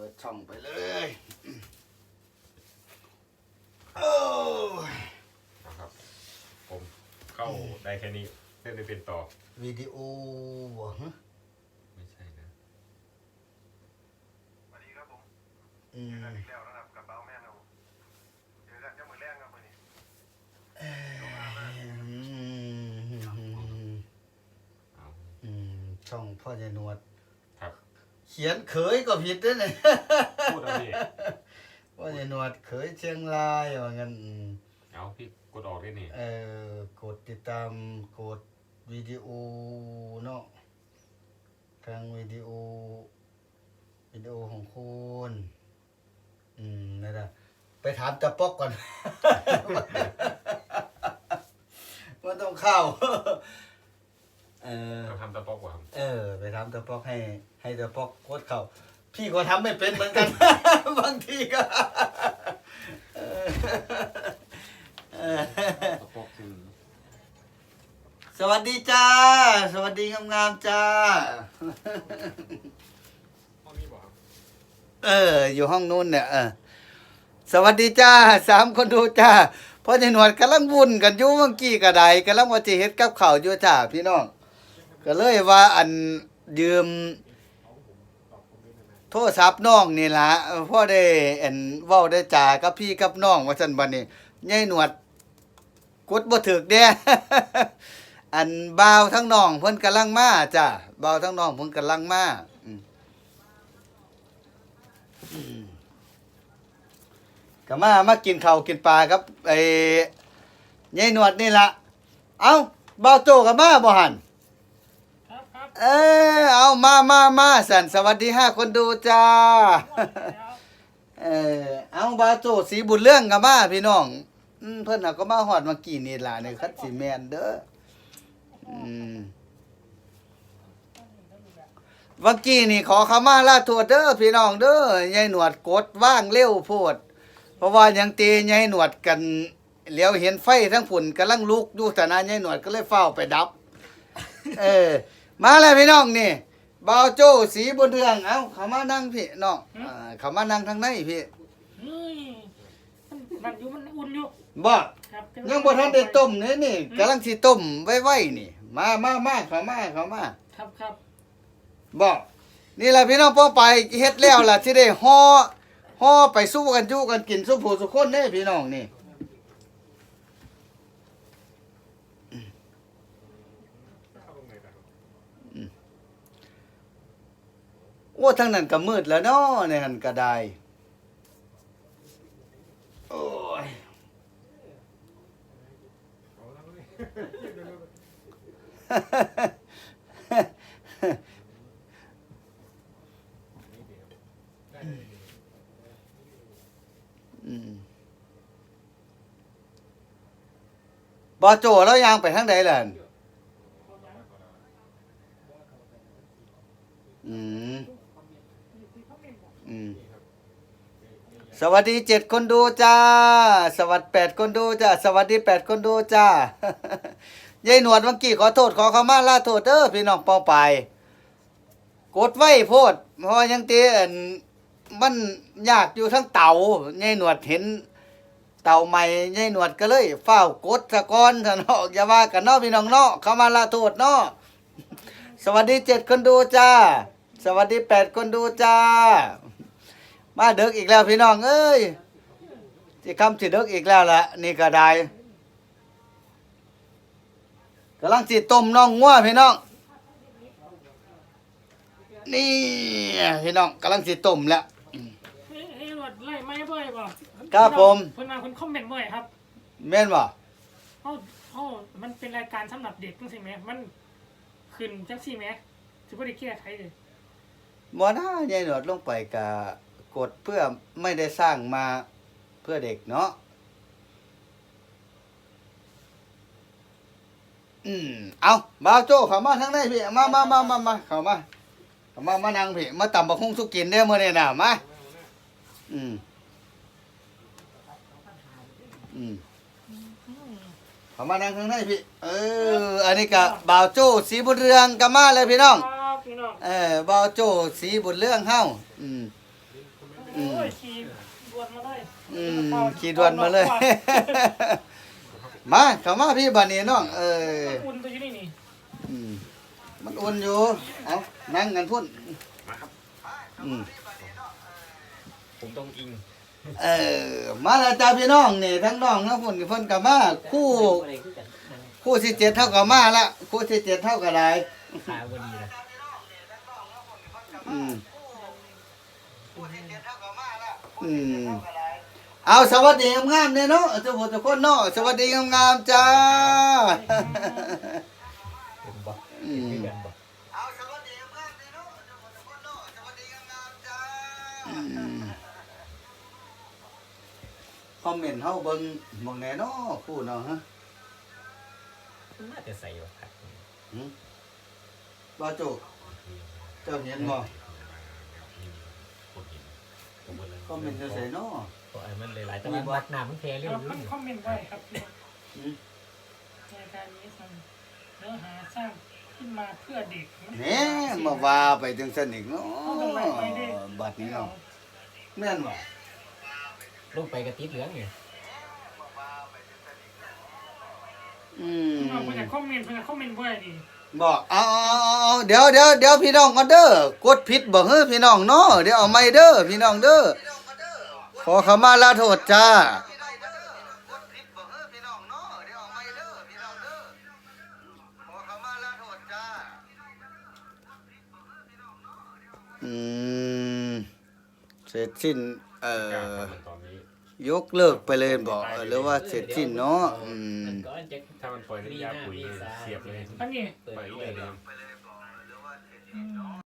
ปิดช่องไปเลยโอ้ยนะครับ ผมเข้าได้แค่นี้เล่นไม่เป็นต่อ วิดีโอบ่ฮะไม่ใช่นะสวัสดีครับผมอืเจอมกันอีกแล้วนะครับกับเบ้าแม่นครับผมเจอกันเจ้ามือแรงครับวันนี้อืมเอาอืมช่องพ่อใหญ่หนวดครับ เขียนเขยก็ผิดด้วยเนี่ยพูดเอาดิพ่อใหญ่หนวดเขยเชียงรายว่างั้นอืมเอาพี่กดออกได้นี่ เอ่อกดติดตามกดวิดีโอเนาะทางวิดีโอวิดีโอของคุณอืมนั่นแหละไปถามตะปอกก่อนว่าต้องเข้า เออเราทำตะปอกว่าครับเออ ไปถามตะปอกให้ ให้ตะปอกกดเข้าพี่ก็ทำไม่เป็นเหมือนกัน บางทีก็เออเออตะปอกคือสวัสดีจ้า สวัสดีงามๆจ้าห้องนี้บอกครับเออ อยู่ห้องนู้นเนี่ยเออสวัสดีจ้าสามคนดูจ้าเพราะในหนวดกำลังวุ่นกันอยู่เมื่อกี้กระไดกำลังว่าจะเฮ็ดกับข้าวอยู่จ้าพี่น้อง ก็เลยว่าอันยืม โทรศัพท์น้องนี่ล่ะพ่อได้อันเว้าได้จ่ากับพี่กับน้องว่าซั่นบัดนี้ยายหนวดกดบ่ถึกเด้อันบ่าวทั้งน้องเพิ่นกำลังมาจ้าบ่าวทั้งน้องเพิ่นกำลังมาก็มามากินข้าวกินปลาครับไอ้ยายหนวดนี่ละเอาเบาโจกับมาบ่หันครับครับ เออ เอามามามาสันสวัสดีห้าคนดูจ้า เออ เอาเบาโจสีบุญเรื่องกับมาพี่น้องอืมเพิ่นน่ะก็มาฮอดเมื่อกี้นี่ล่ะในคัดสิแม่นเด้ออืมเมื่อกี้นี่ขอขมาลาโทษเด้อพี่น้องเด้อยายหนวดกดว่างเร็วโพด เพราะว่ายังตียายหนวดกันเหลียวเห็นไฟทั้งฝุ่นกำลังลุกอยู่แต่นั้นยายหนวดก็เลยเฝ้าไปดับ เออ มาแล้วพี่น้องนี่บ่าวโจ้สีบนเรืองเอ้าเขามานั่งพี่น้องอ่าเขามานั่งทางในพี่เฮ้ยมันมันอยู่มันอุ่นอยู่บ่ครับยังบ่ทันได้ต้มนี่นี่กำลังสิต้มไว้ๆนี่ มามามาเขามาเขามาครับครับบ่นี่แหละพี่น้องป้อไปเฮ็ดแล้วล่ะสิได้ห่อห่อไปสู้กันอยู่กันกินสู้ผู้สุคนเด้พี่น้องนี่ เข้าตรงไหนนะครับ โอ้ทั้งนั้นก็มืดแล้วเนาะในหันก็ได้โอ้ยเอาแล้วเลยอืมบอโจแล้วยางไปทางใดล่ะอืมอืม สวัสดีเจ็ดคนดูจ้า สวัสดีแปดคนดูจ้า สวัสดีแปดคนดูจ้ายายหนวดเมื่อกี้ขอโทษขอขมาลาโทษเด้อพี่น้องป้าไปกดไว้โพดเพราะยังเตี้ยนมันยากอยู่ทั้งเต่ายายหนวดเห็น เต่าใหม่ยายหนวดก็เลยเฝ้ากดสะกอนซะนะอย่าว่ากันเนาะพี่น้องเนาะเข้ามาลาโทษเนาะสวัสดีเจ็ดคนดูจ้า สวัสดีแปดคนดูจ้า มาเด็กอีกแล้วพี่น้องเอ้ยที่คำสิเด็กอีกแล้วล่ะนี่ก็ได้กำลังสิต้มน้องงัวพี่น้องนี่พี่น้องกำลังสิต้มแล้วเฮ้ยเฮ้ยรถไล่ไม่บ่อยบ่ครับผมเพิ่นมาเพิ่นคอมเมนต์บ่อยครับแม่นบ่เฮาเฮามันเป็นรายการสำหรับเด็กจังซี่แหมมันขึ้นจังซี่แหมสิบ่ได้แก้ไขเลย บ่น่ายายหนวดลงไปกะ กดเพื่อไม่ได้สร้างมาเพื่อเด็กเนาะอืมเอาบ่าวโจ้เข้ามาทางในพี่มามามามามาเข้ามาเข้ามามานั่งพี่มาตำบักหุ่งสุกินได้อมื้อนี้น่ะมาอืมอืมเข้ามานั่งข้างในพี่เออ อันนี้ก็บ่าวโจ้สีบุญเรืองก็มาเลยพี่น้อง ครับพี่น้อง เออบ่าวโจสีบุญเรื่องเฮาอืม อืม โอ้ยขี่ดวนมา เลยอืมขี่ด่วนมาเลย มาเข้ามาพี่บัดนี้น้องเอออุ่นตัวอยู่นี่นี่อืมมันอุ่นอยู่เอานั่งกันพุ่นมาครับอืมผมต้องอิงเออมาแล้วจ้าพี่น้องนี่ทั้งน้องทั้งพุ่นเพิ่นก็มาคู่อะไรคือกันนั่งคู่ที่เจ็ดเท่ากับมาละคู่ที่เจ็ดเท่ากับได้ขาบดีนะอืมอืมเอาสวัสดีงามๆเนี่ยเนาะทุกคนทุกคนเนาะสวัสดีงามๆจ้าเป็นบ่ อืมคือกันบ่เอาสวัสดีงามๆเนี่ยเนาะทุกคนทุกคนเนาะสวัสดีงามๆจ้าคอมเมนต์เฮาเบิ่งหมองแหน่เนาะคู่เนาะฮะมันน่าจะใส่บ่ครับบ่จุเจ้าเห็นบ่ ผมก็เลยคอมเมนต์จะใส่เนาะเพราะไอ้มันหลายๆแต่ว่ามักน้ำมันแพ้เรื่อเรายคอมเมนต์ไว้ครับอืมรายการนี้ทำเนื้อหาสร้างขึ้นมาเพื่อเด็กแหน่มาว่าไปถึงสนิทเนาะบัดนี้เนาะแม่นบ่ลงไปกระติดเหลืองนี่อืมเราเพิ่งจะคอมเมนต์เพิ่งจะคอมเมนต์ไว้ดิ บอกเอาเอเดี๋ยวเดี๋ยวเดี๋ยวพี่น้องก็เด้อกดผิดบอกเฮ้อพี่น้องเนาะเดี๋ยวเอาไม่เด้อพี่น้องเด้อขอขมาลาโทษจ้า อืมเสร็จสิ้นเอ่อตอนนี้ ยกเลิกไปเลยบอกเออหรือว่าเสร็จสิ้นเนาะอืมมันก็จะถ้ามันปล่อยน้ำยาปุ๋ยเสียบเลยอันนี้เปิดปล่อยด้เลวยยเนาะนะอืม